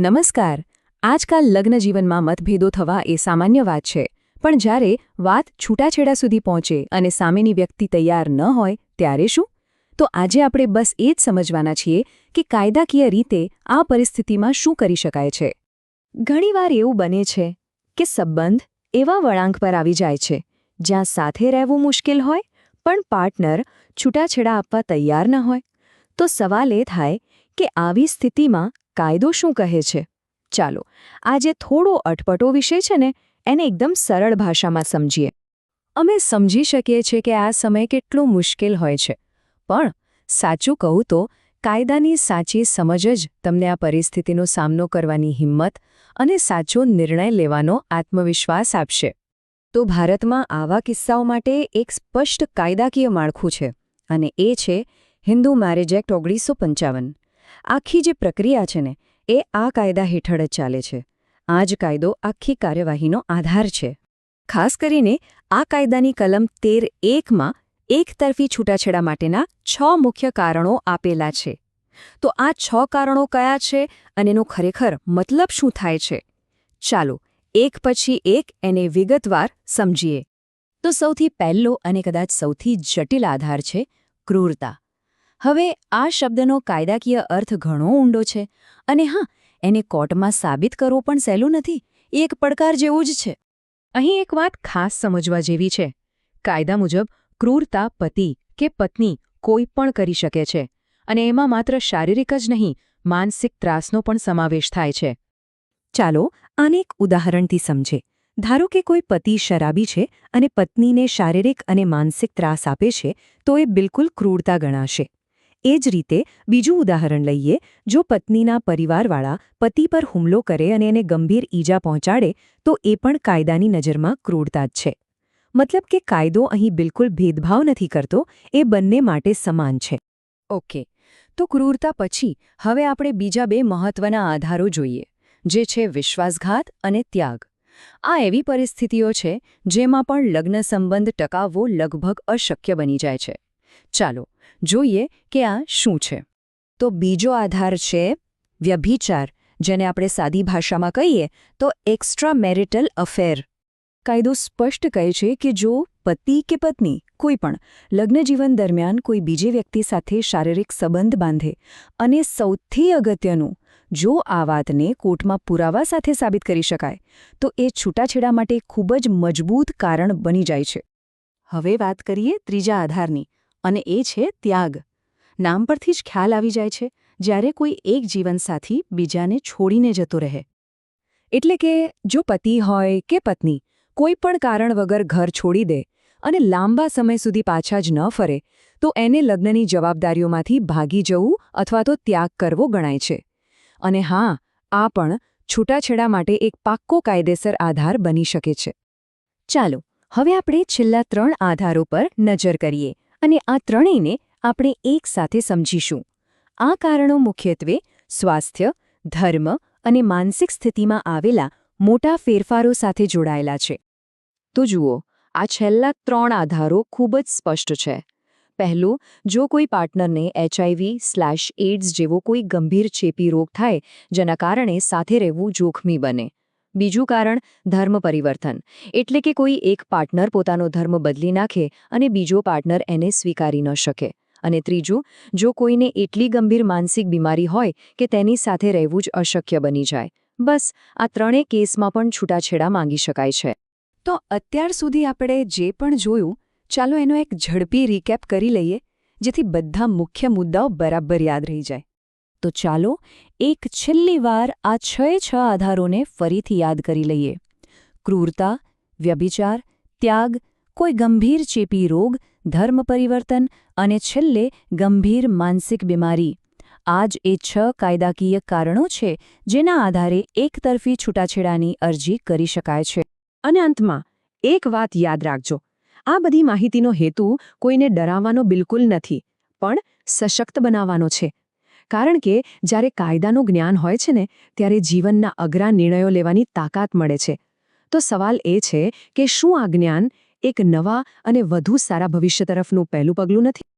નમસ્કાર. આજકાલ લગ્ન જીવનમાં મતભેદો થવા એ સામાન્ય વાત છે. પણ જ્યારે વાત છૂટાછેડા સુધી પહોંચે અને સામેની વ્યક્તિ તૈયાર ન હોય, ત્યારે શું? તો આજે આપણે બસ એ જ સમજવાના છીએ કે કાયદાકીય રીતે આ પરિસ્થિતિમાં શું કરી શકાય છે. ઘણીવાર એવું બને છે કે સંબંધ એવા વળાંક પર આવી જાય છે, જ્યાં સાથે રહેવું મુશ્કેલ હોય, પણ પાર્ટનર છૂટાછેડા આપવા તૈયાર ન હોય. તો સવાલ એ થાય કે આવી સ્થિતિમાં કાયદો શું કહે છે? ચાલો, આજે થોડો અટપટો વિષય છે ને, એને એકદમ સરળ ભાષામાં સમજીએ. અમે સમજી શકીએ છીએ કે આ સમય કેટલો મુશ્કેલ હોય છે. પણ, સાચું કહું તો, કાયદાની સાચી સમજ જ તમને આ પરિસ્થિતિનો સામનો કરવાની હિંમત અને સાચો નિર્ણય લેવાનો આત્મવિશ્વાસ આપશે. તો ભારતમાં આવા કિસ્સાઓ માટે એક સ્પષ્ટ કાયદાકીય માળખું છે, અને એ છે હિન્દુ મેરેજ એક્ટ ઓગણીસો પંચાવન. આખી જે પ્રક્રિયા છે ને, એ આ કાયદા હેઠળ જ ચાલે છે. આ જ કાયદો આખી કાર્યવાહીનો આધાર છે. ખાસ કરીને, આ કાયદાની કલમ તેર એકમાં એકતરફી છૂટાછેડા માટેના છ મુખ્ય કારણો આપેલા છે. તો આ છ કારણો કયા છે અને એનો ખરેખર મતલબ શું થાય છે? ચાલો, એક પછી એક એને વિગતવાર સમજીએ. તો સૌથી પહેલો અને કદાચ સૌથી જટિલ આધાર છે ક્રૂરતા. હવે આ શબ્દનો કાયદાકીય અર્થ ઘણો ઊંડો છે. અને હા, એને કોર્ટમાં સાબિત કરવો પણ સહેલું નથી. એ એક પડકાર જેવું જ છે. અહીં એક વાત ખાસ સમજવા જેવી છે. કાયદા મુજબ ક્રૂરતા પતિ કે પત્ની કોઈ પણ કરી શકે છે. અને એમાં માત્ર શારીરિક જ નહીં, માનસિક ત્રાસનો પણ સમાવેશ થાય છે. ચાલો આને એક ઉદાહરણથી સમજે. ધારો કે કોઈ પતિ શરાબી છે અને પત્નીને શારીરિક અને માનસિક ત્રાસ આપે છે, તો એ બિલકુલ ક્રૂરતા ગણાશે. એ જ રીતે બીજું ઉદાહરણ લઈએ, જો પત્નીના પરિવારવાળા પતિ પર હુમલો કરે અને એને ગંભીર ઈજા પહોંચાડે, તો એ પણ કાયદાની નજરમાં ક્રૂરતા જ છે. મતલબ કે કાયદો અહીં બિલકુલ ભેદભાવ નથી કરતો, એ બંને માટે સમાન છે. ઓકે, તો ક્રૂરતા પછી હવે આપણે બીજા બે મહત્વના આધારો જોઈએ, જે છે વિશ્વાસઘાત અને ત્યાગ. આ એવી પરિસ્થિતિઓ છે જેમાં પણ લગ્ન સંબંધ ટકાવવો લગભગ અશક્ય બની જાય છે. ચાલો જોઈએ કે આ શું છે. તો બીજો આધાર છે વ્યભિચાર, જેને આપણે સાદી ભાષામાં કહીએ તો એક્સ્ટ્રા મેરિટલ અફેર કાયદો સ્પષ્ટ કહે છે કે જો પતિ કે પત્ની, કોઈ પણ લગ્નજીવન દરમિયાન કોઈ બીજી વ્યક્તિ સાથે શારીરિક સંબંધ બાંધે અને સૌથી અગત્યનું, જો આ વાતને કોર્ટમાં પુરાવા સાથે સાબિત કરી શકાય, તો એ છૂટાછેડા માટે ખૂબ જ મજબૂત કારણ બની જાય છે. હવે વાત કરીએ ત્રીજા આધારની. અને એ છે ત્યાગ. નામ પરથી જ ખ્યાલ આવી જાય છે, જ્યારે કોઈ એક જીવનસાથી બીજાને છોડીને જતો રહે. એટલે કે, જો પતિ હોય કે પત્ની, કોઈ પણ કારણ વગર ઘર છોડી દે અને લાંબા સમય સુધી પાછા જ ન ફરે, તો એને લગ્નની જવાબદારીઓમાંથી ભાગી જવું અથવા તો ત્યાગ કરવો ગણાય છે. અને હા, આ પણ છૂટાછેડા માટે એક પાક્કો કાયદેસર આધાર બની શકે છે. ચાલો, હવે આપણે છેલ્લા ત્રણ આધારો પર નજર કરીએ. અને આ ત્રણેયને આપણે એક સાથે સમજીશું. આ કારણો મુખ્યત્વે સ્વાસ્થ્ય, ધર્મ અને માનસિક સ્થિતિમાં આવેલા મોટા ફેરફારો સાથે જોડાયેલા છે. તો જુઓ, આ છેલ્લા ત્રણ આધારો ખૂબ જ સ્પષ્ટ છે. પહેલું, જો કોઈ પાર્ટનરને એચઆઈવી સ્લેશ એડ્સ જેવો કોઈ ગંભીર ચેપી રોગ થાય, જેના કારણે સાથે રહેવું જોખમી બને. બીજું કારણ ધર્મ પરિવર્તન. એટલે કે કોઈ એક પાર્ટનર પોતાનો ધર્મ બદલી નાખે અને બીજો પાર્ટનર એને સ્વીકારી ન શકે. અને ત્રીજું, જો કોઈને એટલી ગંભીર માનસિક બીમારી હોય કે તેની સાથે રહેવું જ અશક્ય બની જાય. બસ, આ ત્રણેય કેસમાં પણ છૂટાછેડા માંગી શકાય છે. તો અત્યાર સુધી આપણે જે પણ જોયું, ચાલો એનો એક ઝડપી રીકેપ કરી લઈએ, જેથી બધા મુખ્ય મુદ્દાઓ બરાબર યાદ રહી જાય. તો ચાલો એક છેલ્લી વાર આ છએ છ આધારોને ફરીથી યાદ કરી લઈએ. ક્રૂરતા, વ્યભિચાર, ત્યાગ, કોઈ ગંભીર ચેપી રોગ, ધર્મ પરિવર્તન અને છેલ્લે ગંભીર માનસિક બીમારી. આ જ એ છ કાયદાકીય કારણો છે જેના આધારે એકતરફી છૂટાછેડાની અરજી કરી શકાય છે. અને અંતમાં, એક વાત યાદ રાખજો. આ બધી માહિતીનો હેતુ કોઈને ડરાવવાનો બિલકુલ નથી, પણ સશક્ત બનાવવાનો છે. કારણ કે જ્યારે કાયદાનું જ્ઞાન હોય છે ને, ત્યારે જીવનના અઘરા નિર્ણયો લેવાની તાકાત મળે છે. તો સવાલ એ છે કે શું આ જ્ઞાન એક નવા અને વધુ સારા ભવિષ્ય તરફનું પહેલું પગલું નથી?